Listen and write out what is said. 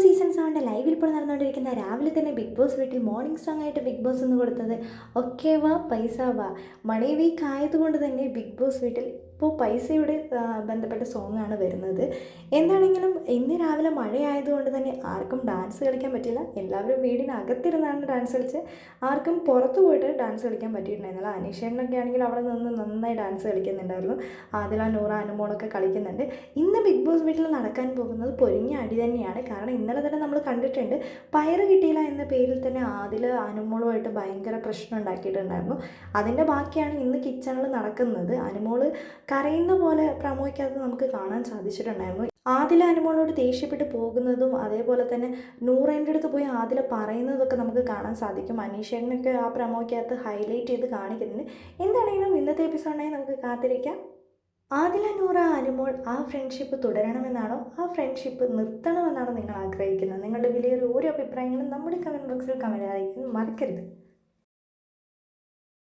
Boss season സെവന്റെ ലൈവിൽ ഇപ്പോൾ നടന്നുകൊണ്ടിരിക്കുന്ന രാവിലെ തന്നെ ബിഗ് ബോസ് വീട്ടിൽ മോർണിംഗ് സോങ് ആയിട്ട് ബിഗ് ബോസ് എന്ന് കൊടുത്തത്. ഒക്കെ വാ പൈസ വാ. മണി വീക്ക് ആയതുകൊണ്ട് തന്നെ ബിഗ് ബോസ് വീട്ടിൽ ഇപ്പോൾ പൈസയുടെ ബന്ധപ്പെട്ട ബന്ധപ്പെട്ട സോങ്ങാണ് വരുന്നത്. എന്താണെങ്കിലും ഇന്ന് രാവിലെ മഴയായതുകൊണ്ട് തന്നെ ആർക്കും ഡാൻസ് കളിക്കാൻ പറ്റില്ല എല്ലാവരും വീടിനകത്തിരുന്നാണ് ഡാൻസ് കളിച്ച് ആർക്കും പുറത്ത് പോയിട്ട് ഡാൻസ് കളിക്കാൻ പറ്റിയിട്ടുണ്ടായിരുന്നില്ല. അനീഷേട്ടനൊക്കെ ആണെങ്കിൽ അവിടെ നിന്ന് നന്നായി ഡാൻസ് കളിക്കുന്നുണ്ടായിരുന്നു. ആദില നൂറ അനുമോളൊക്കെ കളിക്കുന്നുണ്ട്. ഇന്ന് ബിഗ് ബോസ് വീട്ടിൽ നടക്കാൻ പോകുന്നത് പൊരിഞ്ഞ അടി തന്നെയാണ്. കാരണം ഇന്നലെ തന്നെ നമ്മൾ കണ്ടിട്ടുണ്ട് പയറ് കിട്ടിയില്ല എന്ന പേരിൽ തന്നെ ആദിൽ അനുമോളുമായിട്ട് ഭയങ്കര പ്രശ്നം ഉണ്ടാക്കിയിട്ടുണ്ടായിരുന്നു. അതിന്റെ ബാക്കിയാണ് ഇന്ന് കിച്ചണിൽ നടക്കുന്നത്. അനുമോൾ കരയുന്ന പോലെ പ്രമോയ്ക്കകത്ത് നമുക്ക് കാണാൻ സാധിച്ചിട്ടുണ്ടായിരുന്നു. ആദില അനുമോളോട് ദേഷ്യപ്പെട്ട് പോകുന്നതും അതേപോലെ തന്നെ നൂറേന്റെ അടുത്ത് പോയി ആദില പറയുന്നതൊക്കെ നമുക്ക് കാണാൻ സാധിക്കും. അനീഷേനൊക്കെ ആ പ്രമോയ്ക്കകത്ത് ഹൈലൈറ്റ് ചെയ്ത് കാണിക്കുന്നുണ്ട്. എന്താണെങ്കിലും ഇന്നത്തെ എപ്പിസോഡിനായി നമുക്ക് കാത്തിരിക്കാം. ആദില നൂറ അനുമോൾ ആ ഫ്രണ്ട്ഷിപ്പ് തുടരണമെന്നാണോ? ആ ഫ്രണ്ട്ഷിപ്പ് നിർത്തണമെന്നാണോ നിങ്ങൾ ആഗ്രഹിക്കുന്നത്? നിങ്ങളുടെ വിലയേറിയ ഓരോ അഭിപ്രായങ്ങളും നമ്മുടെ കമന്റ് ബോക്സിൽ കമന്റ് അറിയിക്കാൻ മറക്കരുത്.